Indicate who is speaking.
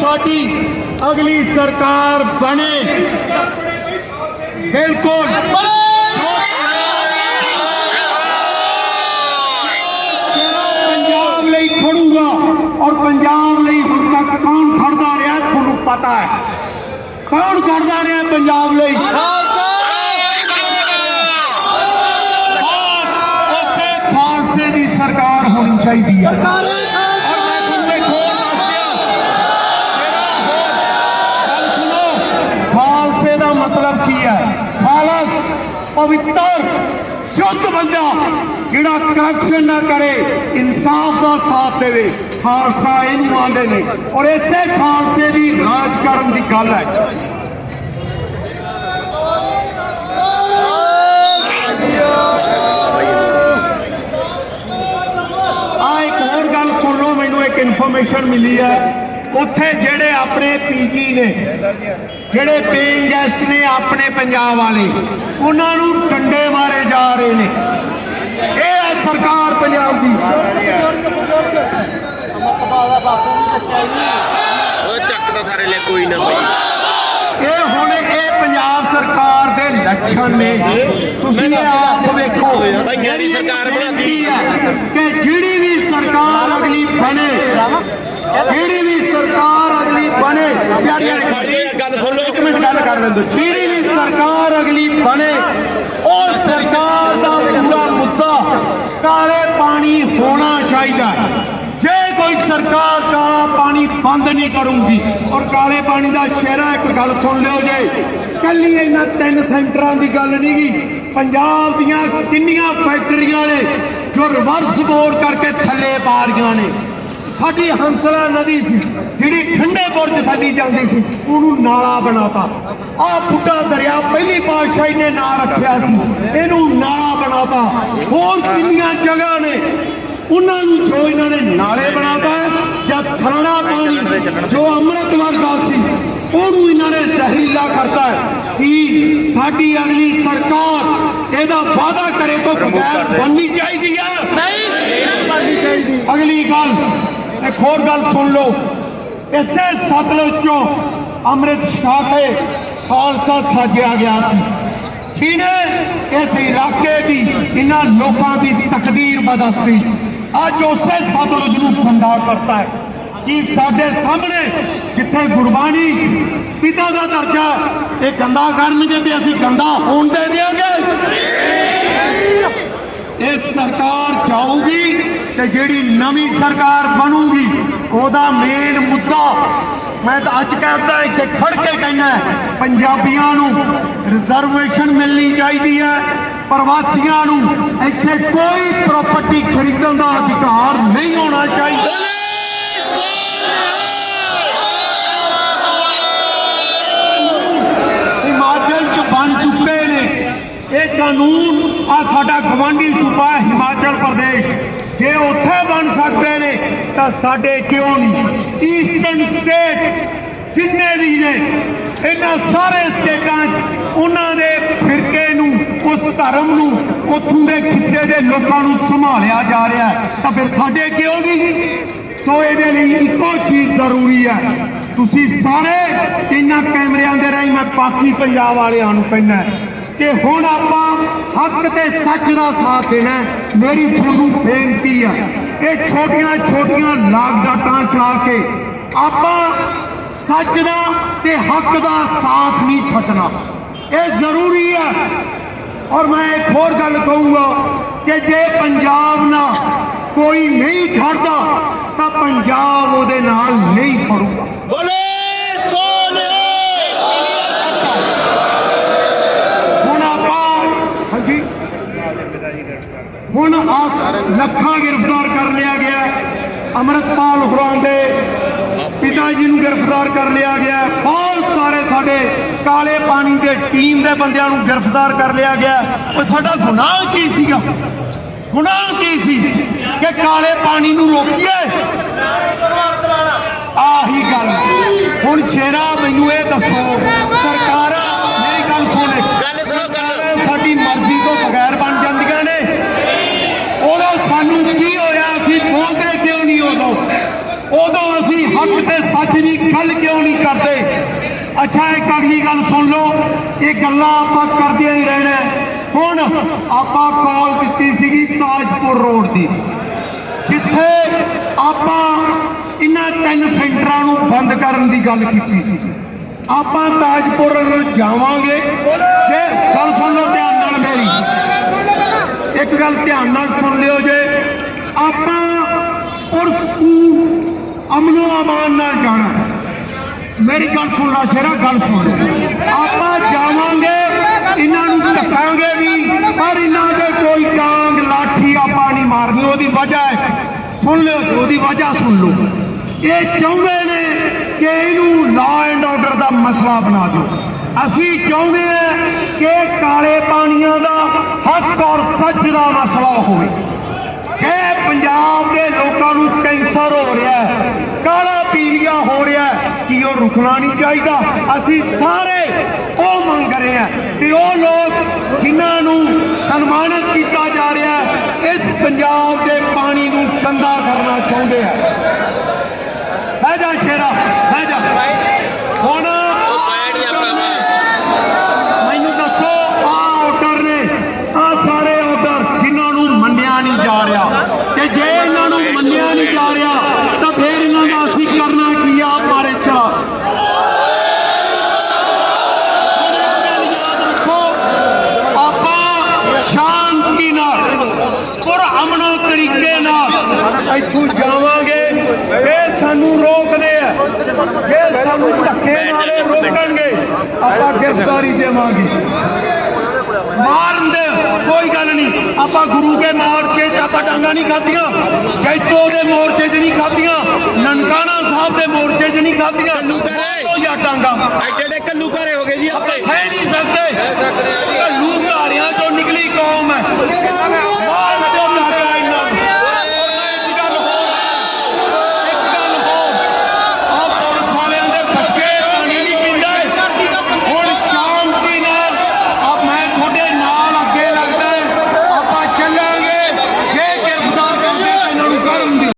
Speaker 1: ਸਾਡੀ ਅਗਲੀ ਸਰਕਾਰ ਬਣੇ ਬਿਲਕੁਲ ਜਿਹੜਾ ਪੰਜਾਬ ਲਈ ਖੜੂਗਾ ਔਰ ਪੰਜਾਬ ਲਈ ਹੁਣ ਤੱਕ ਕੌਣ ਖੜਦਾ ਰਿਹਾ ਤੁਹਾਨੂੰ ਪਤਾ ਹੈ ਕੌਣ ਖੜਦਾ ਰਿਹਾ ਪੰਜਾਬ ਲਈ ਉਸੇ ਖਾਲਸੇ ਦੀ ਸਰਕਾਰ ਹੋਣੀ ਚਾਹੀਦੀ ਹੈ ਪਵਿੱਤਰ, ਸ਼ੁੱਧ ਬੰਦਾ ਜਿਹੜਾ ਕਰਪਸ਼ਨ ਨਾ ਕਰੇ, ਇਨਸਾਫ ਦਾ ਸਾਥ ਦੇਵੇ। ਖਾਲਸਾ ਇਹਨੂੰ ਆਂਦੇ ਨੇ। ਔਰ ਇਸੇ ਖਾਲਸੇ ਦੀ ਰਾਜ ਕਰਨ ਦੀ ਗੱਲ ਹੈ। ਆ ਇੱਕ ਹੋਰ ਗੱਲ ਸੁਣ ਲਓ, ਮੈਨੂੰ ਇੱਕ ਇਨਫੋਰਮੇਸ਼ਨ ਮਿਲੀ ਹੈ। ਉੱਥੇ ਜਿਹੜੇ ਆਪਣੇ ਪੀਜੀ ਨੇ ਜਿਹੜੇ ਪੇਇੰਗ ਗੈਸਟ ਨੇ ਆਪਣੇ ਪੰਜਾਬ ਵਾਲੇ ਉਹਨਾਂ ਨੂੰ ਡੰਡੇ ਮਾਰੇ ਜਾ ਰਹੇ ਨੇ। ਇਹ ਹੈ ਸਰਕਾਰ ਪੰਜਾਬ ਦੀ।
Speaker 2: ਉਹ ਚੱਕ ਤਾਂ ਸਾਰੇ ਲੈ ਕੋਈ ਨਾ ਬਈ
Speaker 1: ਇਹ ਹੁਣ ਇਹ ਪੰਜਾਬ ਸਰਕਾਰ ਦੇ ਲੱਛਣ ਨੇ। ਤੁਸੀਂ ਇਹ ਆਪ ਵੇਖੋ
Speaker 2: ਭਈਆਂ ਦੀ ਸਰਕਾਰ ਬਣਾਤੀ।
Speaker 1: ਹੈ ਕਿ ਜਿਹੜੀ ਵੀ ਸਰਕਾਰ ਅਗਲੀ ਬਣੇ ਜਿਹੜੀ ਵੀ ਸਰਕਾਰ ਅਗਲੀ ਬਣੇ
Speaker 2: ਯਾਰ ਯਾਰ, ਗੱਲ ਸੁਣ ਲਓ।
Speaker 1: ਇੱਕ ਮਿੰਟ ਗੱਲ ਕਰ ਲੈਂਦੋ ਜਿਹੜੀ ਵੀ ਸਰਕਾਰ ਅਗਲੀ ਬਣੇ ਉਹ ਸਰਕਾਰ ਦਾ ਪੂਰਾ ਮੁੱਦਾ ਕਾਲੇ ਪਾਣੀ ਹੋਣਾ ਚਾਹੀਦਾ। ਜੇ ਕੋਈ ਸਰਕਾਰ ਕਾਲਾ ਪਾਣੀ ਬੰਦ ਨਹੀਂ ਕਰੂਗੀ ਔਰ ਕਾਲੇ ਪਾਣੀ ਦਾ ਸ਼ਹਿਰਾ ਇੱਕ ਗੱਲ ਸੁਣ ਲਿਓ ਜੇ ਕੱਲੀ ਇਹਨਾਂ ਤਿੰਨ ਸੈਂਟਰਾਂ ਦੀ ਗੱਲ ਨਹੀਂ ਗੀ ਪੰਜਾਬ ਦੀਆਂ ਕਿੰਨੀਆਂ ਫੈਕਟਰੀਆਂ ਨੇ ਜੋ ਰਿਵਰਸ ਬੋਰ ਕਰਕੇ ਥੱਲੇ ਪਾ ਰਹੀਆਂ ਨੇ ਸਾਡੀ ਹੰਸਲਾ ਨਦੀ ਸੀ ਜਿਹੜੀ ਠੰਡੇ ਬੁਰਜ ਥੱਲੀ ਜਾਂਦੀ ਸੀ ਉਹਨੂੰ ਨਾਲਾ ਬਣਾਤਾ। ਆਹ ਬੁੱਢਾ ਦਰਿਆ ਪਹਿਲੀ ਪਾਤਸ਼ਾਹੀ ਨੇ ਨਾਂ ਰੱਖਿਆ ਸੀ ਇਹਨੂੰ ਨਾਲਾ ਬਣਾਤਾ। ਹੋਰ ਕਿੰਨੀਆਂ ਜਗ੍ਹਾ ਨੇ ਉਹਨਾਂ ਨੂੰ ਜੋ ਇਹਨਾਂ ਨੇ ਨਾਲੇ ਬਣਾਤਾ ਜਦ ਥਰਣਾ ਪਾਣੀ ਜੋ ਅੰਮ੍ਰਿਤ ਵਰਗਾ ਸੀ ਉਹਨੂੰ ਇਹਨਾਂ ਨੇ ਜ਼ਹਿਰੀਲਾ ਕਰਤਾ ਹੈ। ਕਿ ਸਾਡੀ ਅਗਲੀ ਸਰਕਾਰ ਇਹਦਾ ਵਾਅਦਾ ਕਰੇ ਤੋਂ ਬਗੈਰ ਬਣਨੀ ਚਾਹੀਦੀ ਹੈ? ਅਗਲੀ ਗੱਲ ਇੱਕ ਹੋਰ ਗੱਲ ਸੁਣ ਲਓ। ਇਸੇ ਸਤਲੁਜ ਚੋਂ ਅੰਮ੍ਰਿਤ ਛਕਾ ਕੇ ਖਾਲਸਾ ਸਾਜਿਆ ਗਿਆ ਸੀ। ਜਿਹਨੇ ਇਸ ਇਲਾਕੇ ਦੀ, ਇਹਨਾਂ ਲੋਕਾਂ ਦੀ ਤਕਦੀਰ ਬਦਲਤੀ। ਅੱਜ ਉਸੇ ਸਤਲੁਜ ਨੂੰ ਗੰਦਾ ਕਰਤਾ ਹੈ। ਕਿ ਸਾਡੇ ਸਾਹਮਣੇ ਜਿੱਥੇ ਗੁਰਬਾਣੀ ਪਿਤਾ ਦਾ ਦਰਜਾ, ਇਹ ਗੰਦਾ ਕਰਨਗੇ ਤੇ ਅਸੀਂ ਗੰਦਾ ਹੋਣ ਦੇ ਦਿਆਂਗੇ। ਇਹ ਸਰਕਾਰ ਚਾਹੂਗੀ ਤੇ ਜਿਹੜੀ ਨਵੀਂ ਸਰਕਾਰ ਬਣੂਗੀ, ਉਹਦਾ ਮੇਨ ਮੁੱਦਾ ਮੈਂ ਤਾਂ ਅੱਜ ਕਹਿੰਦਾ ਇੱਥੇ ਖੜ ਕੇ ਕਹਿਣਾ ਪੰਜਾਬੀਆਂ ਨੂੰ ਰਿਜ਼ਰਵੇਸ਼ਨ ਮਿਲਣੀ ਚਾਹੀਦੀ ਹੈ, ਪ੍ਰਵਾਸੀਆਂ ਨੂੰ ਇੱਥੇ ਕੋਈ ਪ੍ਰਾਪਰਟੀ ਖਰੀਦਣ ਦਾ ਅਧਿਕਾਰ ਨਹੀਂ ਹੋਣਾ ਚਾਹੀਦਾ। ਹਿਮਾਚਲ ਚ ਬਣ ਚੁੱਕੇ ਨੇ। ਇਹ ਕਾਨੂੰਨ ਆ, ਸਾਡਾ ਗਵਾਂਢੀ ਸੂਬਾ ਹਿਮਾਚਲ ਪ੍ਰਦੇਸ਼। ਜੇ ਉੱਥੇ ਬਣ ਸਕਦੇ ਨੇ, ਤਾਂ ਸਾਡੇ ਕਿਉਂ ਨਹੀਂ? ਈਸਟਰਨ ਸਟੇਟ ਜਿੰਨੇ ਵੀ ਨੇ, ਇਹਨਾਂ ਸਾਰੇ ਸਟੇਟਾਂ 'ਚ ਉਹਨਾਂ ਦੇ ਫਿਰਕੇ ਨੂੰ, ਉਸ ਧਰਮ ਨੂੰ, ਉੱਥੋਂ ਦੇ ਖਿੱਤੇ ਦੇ ਲੋਕਾਂ ਨੂੰ ਸੰਭਾਲਿਆ ਜਾ ਰਿਹਾ ਤਾਂ ਫਿਰ ਸਾਡੇ ਕਿਉਂ ਨਹੀਂ? ਸੋ ਇਹਦੇ ਲਈ ਇੱਕੋ ਚੀਜ਼ ਜ਼ਰੂਰੀ ਹੈ। ਤੁਸੀਂ ਸਾਰੇ ਇਹਨਾਂ ਕੈਮਰਿਆਂ ਦੇ ਰਾਹੀਂ ਮੈਂ ਬਾਕੀ ਪੰਜਾਬ ਵਾਲਿਆਂ ਨੂੰ ਕਹਿੰਦਾ ਕਿ ਹੁਣ ਆਪਾਂ ਹੱਕ ਤੇ ਸੱਚ ਦਾ ਸਾਥ ਦੇਣਾ ਮੇਰੀ ਤੁਹਾਨੂੰ ਬੇਨਤੀ ਹੈ ਇਹ ਛੋਟੀਆਂ ਛੋਟੀਆਂ ਲਾਗ ਡਾਟਾਂ ਕੇ ਆਪਾਂ ਸੱਚ ਦਾ ਤੇ ਹੱਕ ਦਾ ਸਾਥ ਨਹੀਂ ਛੱਡਣਾ। ਇਹ ਜ਼ਰੂਰੀ ਹੈ ਔਰ ਮੈਂ ਇੱਕ ਹੋਰ ਗੱਲ ਕਹੂੰਗਾ ਕਿ ਜੇ ਪੰਜਾਬ ਨਾਲ ਕੋਈ ਨਹੀਂ ਖੜਦਾ, ਤਾਂ ਪੰਜਾਬ ਉਹਦੇ ਨਾਲ ਨਹੀਂ ਖੜੂਗਾ।
Speaker 2: ਬੋਲੇ ਸੋਨੇ
Speaker 1: ਹੁਣ ਆਪਾਂ ਹਾਂਜੀ ਹੁਣ ਲੱਖਾਂ ਗ੍ਰਿਫਤਾਰ ਕਰ ਲਿਆ ਗਿਆ। ਅਮਰਤਪਾਲ ਹੋਰਾਂ ਦੇ ਪਿਤਾ ਜੀ ਨੂੰ ਗ੍ਰਿਫਤਾਰ ਕਰ ਲਿਆ ਗਿਆ। ਬਹੁਤ ਸਾਰੇ ਸਾਡੇ ਕਾਲੇ ਪਾਣੀ ਦੇ ਟੀਮ ਦੇ ਬੰਦਿਆਂ ਨੂੰ ਗ੍ਰਿਫਤਾਰ ਕਰ ਲਿਆ ਗਿਆ। ਉਹ ਸਾਡਾ ਗੁਨਾਹ ਕੀ ਸੀਗਾ? ਗੁਨਾਹ ਕੀ ਸੀ ਕਿ ਕਾਲੇ ਪਾਣੀ ਨੂੰ ਰੋਕੀਏ? ਆਹੀ ਗੱਲ। ਹੁਣ ਸ਼ੇਰਾ, ਮੈਨੂੰ ਇਹ ਦੱਸੋ ਸਰਕਾਰਾਂ ਮੇਰੀ ਗੱਲ ਸੁਣ
Speaker 2: ਗੱਲ ਸੁਣੋ, ਗੱਲ।
Speaker 1: ਸਰਕਾਰਾਂ ਸਾਡੀ ਮਰਜ਼ੀ ਤੋਂ ਬਗੈਰ ਬਣ ਜਾਂਦੀਆਂ ਨੇ ਉਦੋਂ ਸਾਨੂੰ ਕੀ ਕਿਉਂ ਨਹੀਂ ਗੱਲ ਕਿਉਂ ਨਹੀਂ ਕਰਦੇ? ਅੱਛਾ, ਇੱਕ ਅਗਲੀ ਗੱਲ ਸੁਣ ਲਓ। ਇਹ ਗੱਲਾਂ ਆਪਾਂ ਕਰਦਿਆਂ ਹੀ ਰਹਿਣਾ ਹੁਣ ਆਪਾਂ ਕਾਲ ਦਿੱਤੀ ਸੀਗੀ ਤਾਜਪੁਰ ਰੋਡ ਦੀ। ਜਿੱਥੇ ਆਪਾਂ ਇਹਨਾਂ ਤਿੰਨ ਸੈਂਟਰਾਂ ਨੂੰ ਬੰਦ ਕਰਨ ਦੀ ਗੱਲ ਕੀਤੀ ਸੀ। ਆਪਾਂ ਤਾਜਪੁਰ ਜਾਵਾਂਗੇ। ਜੇ ਗੱਲ ਸੁਣ ਲਓ ਧਿਆਨ ਨਾਲ ਮੇਰੀ। ਇੱਕ ਗੱਲ ਧਿਆਨ ਨਾਲ ਸੁਣ ਲਿਓ ਜੇ। ਆਪਾਂ ਔਰ ਸਕੂਲ ਅਮਨੋ ਅਮਾਨ ਨਾਲ ਜਾਣਾ ਮੇਰੀ ਗੱਲ ਸੁਣ ਲੈ ਸ਼ੇਰਾ ਗੱਲ ਸੁਣ। ਆਪਾਂ ਜਾਵਾਂਗੇ, ਇਹਨਾਂ ਨੂੰ ਧੱਕਾਂਗੇ ਵੀ, ਪਰ ਇਹਨਾਂ ਦੇ ਕੋਈ ਡਾਂਗ ਲਾਠੀ ਆਪਾਂ ਨਹੀਂ ਮਾਰਨੀ, ਉਹਦੀ ਵਜ੍ਹਾ ਹੈ। ਸੁਣ ਲਿਓ, ਉਹਦੀ ਵਜ੍ਹਾ ਸੁਣ ਲਓ। ਇਹ ਚਾਹੁੰਦੇ ਨੇ ਕਿ ਇਹਨੂੰ ਲਾ ਐਂਡ ਆਰਡਰ ਦਾ ਮਸਲਾ ਬਣਾ ਦਿਓ। ਅਸੀਂ ਚਾਹੁੰਦੇ ਹਾਂ ਕਿ ਕਾਲੇ ਪਾਣੀਆਂ ਦਾ ਹੱਕ ਔਰ ਸੱਚ ਦਾ ਮਸਲਾ ਹੋਵੇ। ਜੇ ਪੰਜਾਬ ਦੇ ਲੋਕਾਂ ਨੂੰ ਕੈਂਸਰ ਹੋ ਰਿਹਾ ਕਾਲਾ ਪੀਲੀਆ ਹੋ ਰਿਹਾ ਕੀ ਉਹ ਰੁਕਣਾ ਨਹੀਂ ਚਾਹੀਦਾ। ਅਸੀਂ ਸਾਰੇ ਉਹ ਮੰਗ ਰਹੇ ਹਾਂ ਕਿ ਉਹ ਲੋਕ ਜਿਨ੍ਹਾਂ ਨੂੰ ਸਨਮਾਨਿਤ ਕੀਤਾ ਜਾ ਰਿਹਾ ਇਸ ਪੰਜਾਬ ਦੇ ਪਾਣੀ ਨੂੰ ਗੰਦਾ ਕਰਨਾ ਚਾਹੁੰਦੇ ਆ। ਬਹਿ ਜਾ ਸ਼ੇਰਾ, ਬਹਿ ਜਾ। ਹੁਣ
Speaker 2: ਜੇ
Speaker 1: ਸਾਨੂੰ ਧੱਕੇ ਨਾਲ ਰੋਕਣਗੇ। ਆਪਾਂ ਗ੍ਰਿਫਤਾਰੀ ਦੇਵਾਂਗੇ। ਮਾਰਨ ਦੇ ਕੋਈ ਗੱਲ ਨਹੀਂ। ਆਪਾਂ ਗੁਰੂ ਕੇ ਮੋਰਚੇ 'ਚ ਆਪਾਂ ਡਾਂਗਾ ਨਹੀਂ ਖਾਧੀਆਂ। ਜੈਤੋ ਦੇ ਮੋਰਚੇ 'ਚ ਨਹੀਂ ਖਾਧੀਆਂ। ਨਨਕਾਣਾ ਸਾਹਿਬ ਦੇ ਮੋਰਚੇ 'ਚ ਨਹੀਂ ਖਾਧੀਆਂ।
Speaker 2: ਕੱਲੂ ਕਰੇ
Speaker 1: ਉਹ ਜਾਂ ਡਾਂਗਾ।
Speaker 2: ਐਡੇ ਡੇ ਕੱਲੂ ਕਰੇ ਹੋਗੇ ਜੀ ਆਪਣੇ
Speaker 1: ਸਹਿ ਨਹੀਂ ਸਕਦੇ।
Speaker 2: ਸਹਿ ਸਕਦੇ ਆ ਜੀ। ਕੱਲੂ ਘਾਰਿਆਂ 'ਚੋਂ ਨਿਕਲੀ ਕੌਮ ਹੈ।